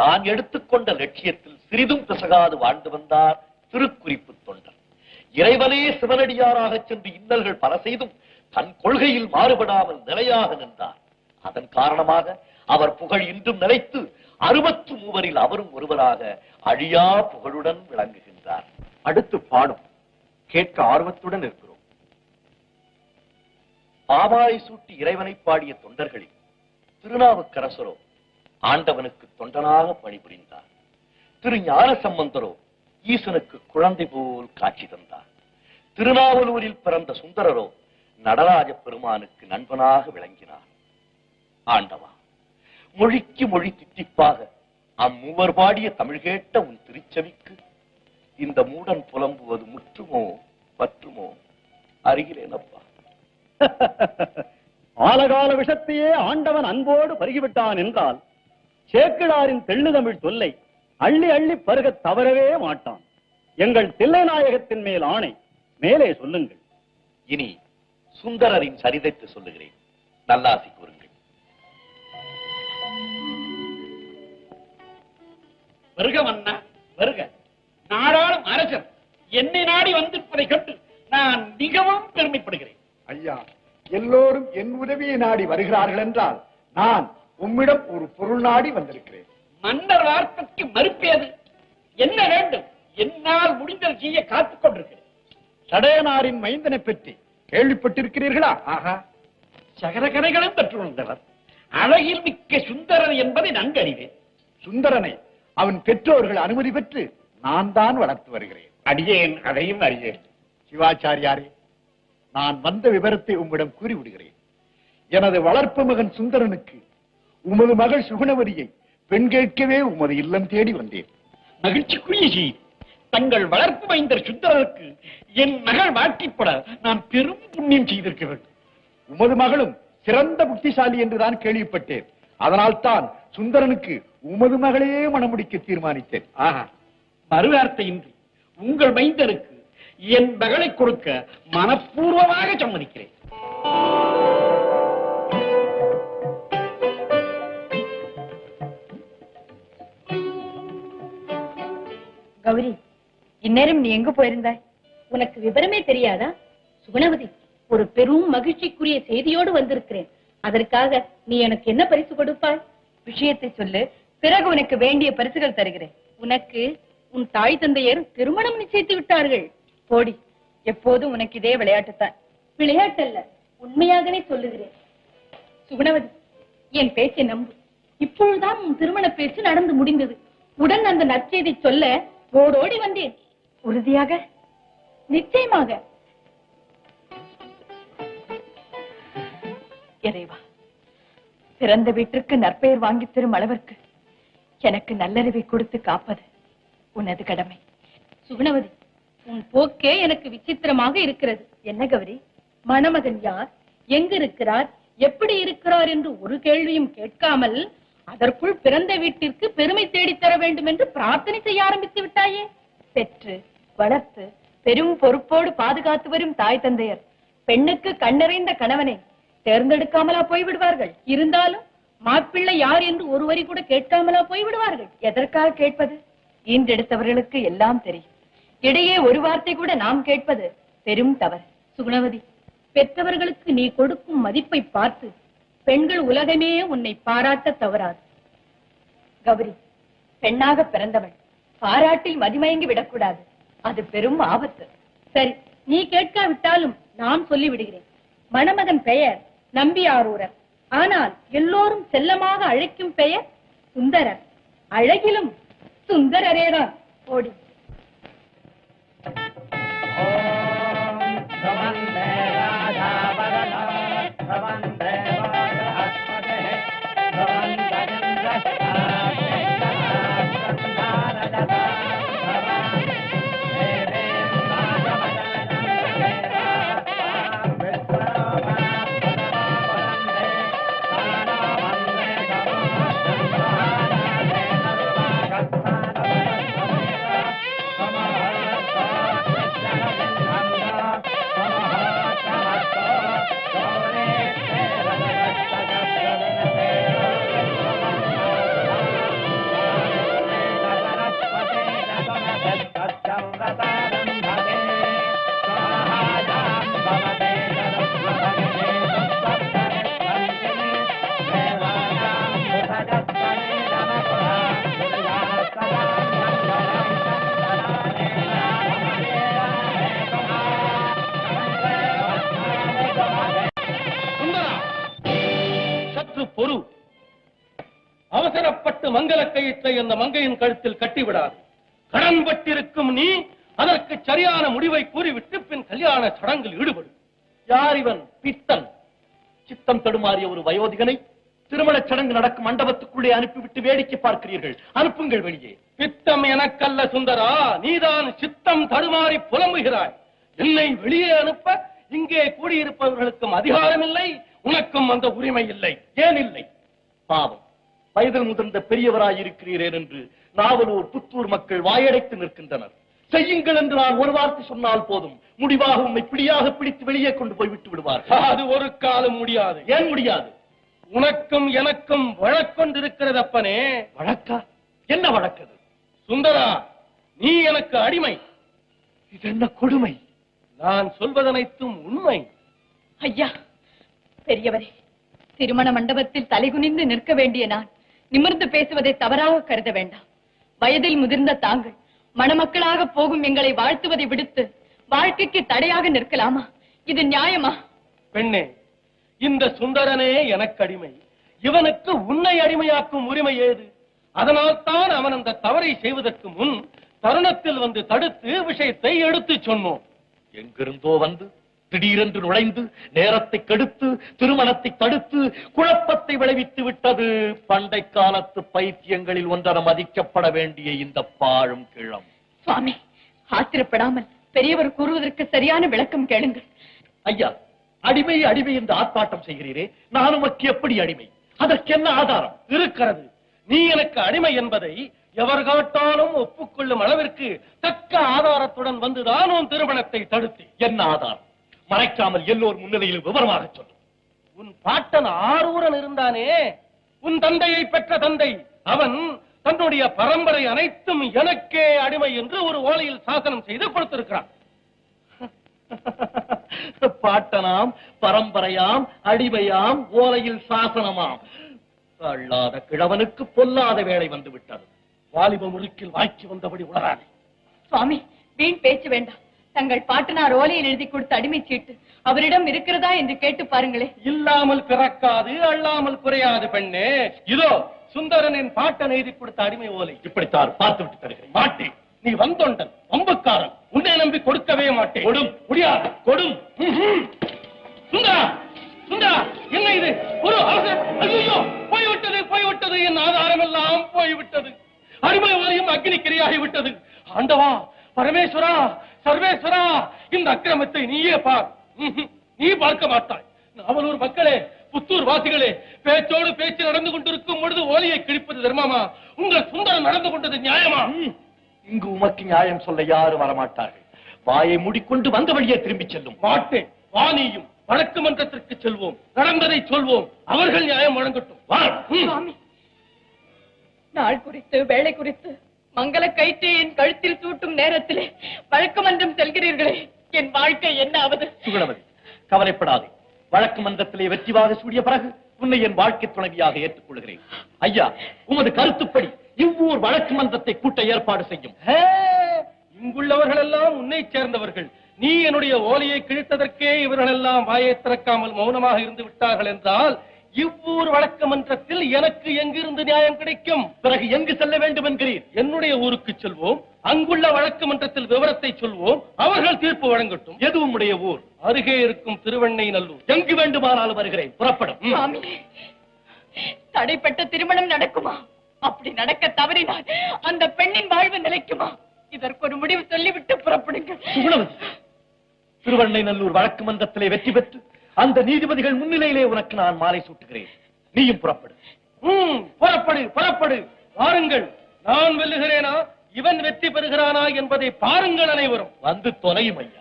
தான் எடுத்துக்கொண்ட லட்சியத்தில் சிறிதும் பிசகாது வாழ்ந்து வந்தார் திருக்குறிப்பு தொண்டர். இறைவனே சிவனடியாராக சென்று இன்னல்கள் பல செய்தும் தன் கொள்கையில் மாறுபடாமல் நிலையாக நின்றார். அதன் காரணமாக அவர் புகழ் இன்றும் நிலைத்து அறுபத்து மூவரில் அவரும் ஒருவராக அழியா புகழுடன் விளங்குகின்றார். அடுத்து பாடும். கேட்க ஆர்வத்துடன் இருக்கிறோம். பாவாய் சூட்டி இறைவனை பாடிய தொண்டர்களில் திருநாவுக்கரசரோ ஆண்டவனுக்கு தொண்டனாக பணிபுரிந்தார். திரு ஞான சம்பந்தரோ ஈசனுக்கு குழந்தை போல் காட்சி தந்தார். திருநாவலூரில் பிறந்த சுந்தரரோ நடராஜ பெருமானுக்கு நண்பனாக விளங்கினார். ஆண்டவா மொழிக்கு மொழி தித்திப்பாக அம்மூவர் பாடிய தமிழ் கேட்ட உன் திருச்செவிக்கு இந்த மூடன் புலம்புவது முற்றுமோ பற்றுமோ? அருகிலேனப்பா. ஆலகால விஷத்தையே ஆண்டவன் அன்போடு பருகிவிட்டான் என்றால் சேக்கிழாரின் தெள்ளுதமிழ் தொல்லை அள்ளி அள்ளி பருகத் தவறவே மாட்டான். எங்கள் தில்லைநாயகத்தின் மேல் ஆணை மேலே சொல்லுங்கள். இனி சுந்தரரின் சரிதைத்து சொல்லுகிறேன். நல்லாசி கூறுங்கள். வருக மன்னா வருக. நாடாளும் அரசர் என்னை நாடி வந்திருப்பதை கண்டு நான் மிகவும் பெருமைப்படுகிறேன். ஐயா எல்லோரும் என் உதவியை நாடி வருகிறார்கள் என்றால் நான் உம்மிடம் ஒரு பொருள் நாடி வந்திருக்கிறேன். மன்னர் வார்த்தைக்கு மறுப்பேது என்ன வேண்டும்? என்னால் முடிந்ததை செய்ய காத்துக் கொண்டிருக்கிறேன். சடையனாரின் மைந்தனை பற்றி கேள்விப்பட்டிருக்கிறீர்களா? ஆஹா. சகல கதைகளும் பெற்றுணர்ந்தவர். அழகில் மிக்க சுந்தரர் என்பதை நன்கு அறிவேன். சுந்தரனை அவன் பெற்றோர்கள் அனுமதி பெற்று நான் தான் வளர்த்து வருகிறேன். அடியேன் அதையும் அறியேன். சிவாச்சாரியாரே நான் வந்த விவரத்தை உம்மிடம் கூறிவிடுகிறேன். எனது வளர்ப்பு மகன் சுந்தரனுக்கு உமது மகள் சுகுணவரியை பெண் கேட்கவே உமது இல்லம் தேடி வந்தேன். மகிழ்ச்சிக்குரிய செய்தி தங்கள் வளர்ப்பு மைந்தர் சுந்தரருக்கு என் மகள் வாழ்க்கைப்பட நான் பெரும் புண்ணியம் செய்திருக்கிறேன் உமது மகளும் சிறந்த புத்திசாலி என்றுதான் கேள்விப்பட்டேன். அதனால் தான் சுந்தரனுக்கு உமது மகளையே மணமுடிக்க தீர்மானித்தேன். ஆஹா மறுவார்த்தையின்றி உங்கள் மைந்தருக்கு என் மகளை கொடுக்க மனப்பூர்வமாக சம்மதிக்கிறேன். கௌரி இந்நேரம் நீ எங்க போயிருந்தாய்? உனக்கு விவரமே தெரியாதா? சுகுணவதி ஒரு பெரும் மகிழ்ச்சிக்குரிய செய்தியோடு வந்திருக்கிறேன். அதற்காக நீ எனக்கு என்ன பரிசு கொடுப்பாய்? விஷயத்தை சொல்லு. பிறகு உனக்கு வேண்டிய பரிசுகள் தருகிறேன். உனக்கு உன் தாய் தந்தையர் திருமணம் நிச்சயித்து விட்டார்கள். போடி எப்போதும் உனக்கு இதே விளையாட்டுத்தான். விளையாட்டல்ல உண்மையாகவே சொல்லுகிறேன். சுகுணவதி என் பேச்சை நம்பு. இப்பொழுதுதான் உன் திருமண பேச்சு நடந்து முடிந்தது. உடன் அந்த நற்செய்தி சொல்ல ஓடோடி வந்தேன். உறுதியாக நிச்சயமாக. இறைவா பிறந்த வீட்டிற்கு நற்பெயர் வாங்கித் தரும் அளவிற்கு எனக்கு நல்லறிவை கொடுத்து காப்பது உனது கடமை. சுகுணவதி உன் போக்கே எனக்கு விசித்திரமாக இருக்கிறது. என்ன கௌரி? மணமகன் யார்? எங்கு இருக்கிறார் எப்படி இருக்கிறார் என்று ஒரு கேள்வியும் கேட்காமல் அதற்குள் பிறந்த வீட்டிற்கு பெருமை தேடித் தர வேண்டும் என்று பிரார்த்தனை செய்ய ஆரம்பித்து விட்டாயே. பெற்று வளர்த்து பெரும் பொறுப்போடு பாதுகாத்து வரும் தாய் தந்தையர் பெண்ணுக்கு கண்ணறிந்த கணவனை தேர்ந்தெடுக்காமலா போய்விடுவார்கள். இருந்தாலும் மாப்பிள்ளை யார் என்று ஒரு வரி கூட கேட்காமலா போய்விடுவார்கள். எதற்காக கேட்பது? ஈன்றெடுத்தவர்களுக்கு எல்லாம் தெரியும். இடையே ஒரு வார்த்தை கூட நாம் கேட்பது பெரும் தவறு. சுகுணவதி பெற்றவர்களுக்கு நீ கொடுக்கும் மதிப்பை பார்த்து பெண்கள் உலகமே உன்னை பாராட்ட தவறாது. கௌரி பெண்ணாக பிறந்தவள். பாராட்டில் மதிமயங்கி விடக்கூடாது. அது பெரும் ஆபத்து. சரி நீ கேட்காவிட்டாலும் நான் சொல்லி விடுகிறேன் மணமகன் பெயர் நம்பி ஆரூரர். ஆனால் எல்லோரும் செல்லமாக அழைக்கும் பெயர் சுந்தரர். அழகிலும் சுந்தரரேதான். ஓடி. Thank you. மங்கள கயிற்றை அந்த மங்கையின் கழுத்தில் கட்டிவிடாது. கடன் பட்டிருக்கும் நீ அதற்கு சரியான முடிவை கூறிவிட்டு பின் கல்யாண சடங்கில் ஈடுபடும் யார் இவன்? பித்தன். சித்தம் தடுமாறிய ஒரு வயோதிகனை திருமணச் சடங்கு நடக்கும் மண்டபத்துக்குள்ளே அனுப்பிவிட்டு வேடிக்கை பார்க்கிறீர்கள். அனுப்புங்கள் வெளியே. பித்தம் எனக்கல்ல சுந்தரா நீதான் சித்தம் தடுமாறி புலம்புகிறாய். என்னை வெளியே அனுப்ப இங்கே கூடியிருப்பவர்களுக்கும் அதிகாரம் இல்லை உனக்கும் அந்த உரிமை இல்லை. ஏன் இல்லை? பாவம். வயதில் முதிர்ந்த பெரியவராய் இருக்கிறீரேன் என்று நாவலூர் புத்தூர் மக்கள் வாயடைத்து நிற்கின்றனர். செய்யுங்கள் என்று நான் ஒரு வார்த்தை சொன்னால் போதும். முடிவாக உண்மை பிடியாக பிடித்து வெளியே கொண்டு போய் விட்டு விடுவார்கள். அது ஒரு காலம் முடியாது. ஏன் முடியாது? உனக்கும் எனக்கும் வழக்கொண்டிருக்கிறது அப்பனே. வழக்கா? என்ன வழக்கது சுந்தரா நீ எனக்கு அடிமை. இது என்ன கொடுமை? நான் சொல்வதனைத்தும் உண்மை. ஐயா பெரியவரே திருமண மண்டபத்தில் தலைகுனிந்து நிற்க வேண்டிய நான் நிமிர்ந்து பேசுவதை தவறாக கருத வேண்டாம். வயதில் முதிர்ந்த தாங்கள் மணமக்களாக போகும் எங்களை வாழ்த்துவதை விடுத்து வாழ்க்கைக்கு தடையாக நிற்கலாமா? இது நியாயமா? பெண்ணே இந்த சுந்தரனே எனக்கு அடிமை. இவனுக்கு உன்னை அடிமையாக்கும் உரிமை ஏது? அதனால் தான் அவன் அந்த தவறை செய்வதற்கு முன் தருணத்தில் வந்து தடுத்து விஷயத்தை எடுத்துச் சொன்னோம். எங்கிருந்தோ வந்து திடீரென்று நுழைந்து நேரத்தை கெடுத்து திருமணத்தை தடுத்து குழப்பத்தை விளைவித்து விட்டது. பண்டை காலத்து பைத்தியங்களில் ஒன்றென மதிக்கப்பட வேண்டிய இந்த பாழும் கிழம். சுவாமி ஆத்திரப்படாமல் பெரியவர் கூறுவதற்கு சரியான விளக்கம் கேளுங்கள். ஐயா அடிமை அடிமை என்று ஆர்ப்பாட்டம் செய்கிறீரே. நான் உமக்கு எப்படி அடிமை? அதற்கு என்ன ஆதாரம்? இருக்கிறது. நீ எனக்கு அடிமை என்பதை எவர் காட்டாலும் ஒப்புக்கொள்ளும் அளவிற்கு தக்க ஆதாரத்துடன் வந்துதான் உன் திருமணத்தை தடுத்தேன். என்ன ஆதாரம்? மறைக்காமல் எல்லோர் முன்னிலையில் விவரமாக சொல்லும் உன் பாட்டன் ஆரூரன் இருந்தானே உன் தந்தையை பெற்ற தந்தை அவன் தன்னுடைய பரம்பரை அனைத்தும் எனக்கே அடிமை என்று ஒரு ஓலையில் சாசனம் செய்து கொடுத்திருக்கிறான். பாட்டனாம் பரம்பரையாம் அடிமையாம் ஓலையில் சாசனமாம். அல்லாத கிழவனுக்கு பொல்லாத வேலை வந்து விட்டது வாலிப முறுக்கில் வாய்க்கு வந்தபடி உளரானே சுவாமி வீண் பேச்சு வேண்டாம். தங்கள் பாட்டனார் ஓலையில் எழுதி கொடுத்த அடிமை சீட்டு அவரிடம் இருக்கிறதா என்று கேட்டு பாருங்களே. இல்லாமல் பிறக்காது அல்லாமல் குறையாது பெண்ணே. இதோ சுந்தரனின் பாட்டன் எழுதி கொடுத்த அடிமை ஓலை. இப்படித்தான் பார்த்து விட்டு தருகிறேன். மாட்டேன். நீ வந்தொண்டன் வம்புக்காரன். உன்னை நம்பி கொடுக்கவே மாட்டேன். கொடும். முடியாது. கொடும். சுந்தரா சுந்தரா என்ன இது? ஒரு ஐயோ போய்விட்டது போய்விட்டது. என் ஆதாரம் எல்லாம் போய்விட்டது. அடிமை ஓலையும் அக்னிக்கிரியாகி விட்டது. ஆண்டவா பரமேஸ்வரா சர்வேஸ்வரா இந்த அக்கிரமத்தை நீயே பார். நீ பார்க்க மாட்டாய். நாவலூர் மக்களே புத்தூர் வாசிகளே பேச்சோடு பேச்சு நடந்து கொண்டிருக்கும் பொழுது ஓலையை கிழிப்பது தர்மமா? உங்கள் சுந்தரம் நடந்து கொண்டது நியாயமா. இங்கு உமக்கு நியாயம் சொல்ல யாரும் வரமாட்டார்கள். வாயை மூடிக்கொண்டு வந்த வழியே திரும்பிச் செல்லும். மாட்டேன். வாணியும் வழக்கு மன்றத்திற்கு செல்வோம். நடந்ததை சொல்வோம். அவர்கள் நியாயம் வழங்கட்டும். வா. ம். சுவாமி நாள் குறித்து வேலை குறித்து மங்கள கயிற்றை என் கழுத்தில் சூட்டும் நேரத்திலே வழக்கு மன்றம் செல்கிறீர்களே என் வாழ்க்கை என்ன ஆவது? சுகுணவதி கவலைப்படாதே. வழக்கு மன்றத்திலே வெற்றிவாக சூடிய பிறகு உன்னை என் வாழ்க்கை துணைவியாக ஏற்றுக்கொள்கிறேன். ஐயா உமது கருத்துப்படி இவ்வூர் வழக்கு மன்றத்தை கூட்ட ஏற்பாடு செய்யும். ஹே, இங்குள்ளவர்கள் எல்லாம் உன்னை சேர்ந்தவர்கள். நீ என்னுடைய ஓலையை கிழித்ததற்கே இவர்கள் எல்லாம் வாயை திறக்காமல் மௌனமாக இருந்து விட்டார்கள் என்றால் இவ்வூர் வழக்கு மன்றத்தில் எனக்கு எங்கிருந்து நியாயம் கிடைக்கும்? பிறகு எங்கு செல்ல வேண்டும் என்கிறீர்? என்னுடைய ஊருக்கு செல்வோம். அங்குள்ள வழக்கு மன்றத்தில் விவரத்தை சொல்வோம். அவர்கள் தீர்ப்பு வழங்கட்டும். எது உம்முடைய ஊர்? அருகே இருக்கும் திருவெண்ணை நல்லூர் எங்கு வேண்டுமானாலும் வருகிறேன். புறப்படும். தடைப்பட்ட திருமணம் நடக்குமா? அப்படி நடக்க தவறினால் அந்த பெண்ணின் வாழ்வு நிலைக்குமா? இதற்கு ஒரு முடிவு சொல்லிவிட்டு புறப்படுங்கள். சுகுணவதி திருவண்ணைநல்லூர் வழக்கு மன்றத்திலே வெற்றி பெற்று அந்த நீதிபதிகள் முன்னிலையிலே உனக்கு நான் மாலை சூட்டுகிறேன். நீயும் புறப்படு. புறப்படு புறப்படு. வாருங்கள். நான் வெல்லுகிறேனா? இவன் வெற்றி பெறுகிறானா என்பதை பாருங்கள் அனைவரும். வந்து தொலையும் ஐயா.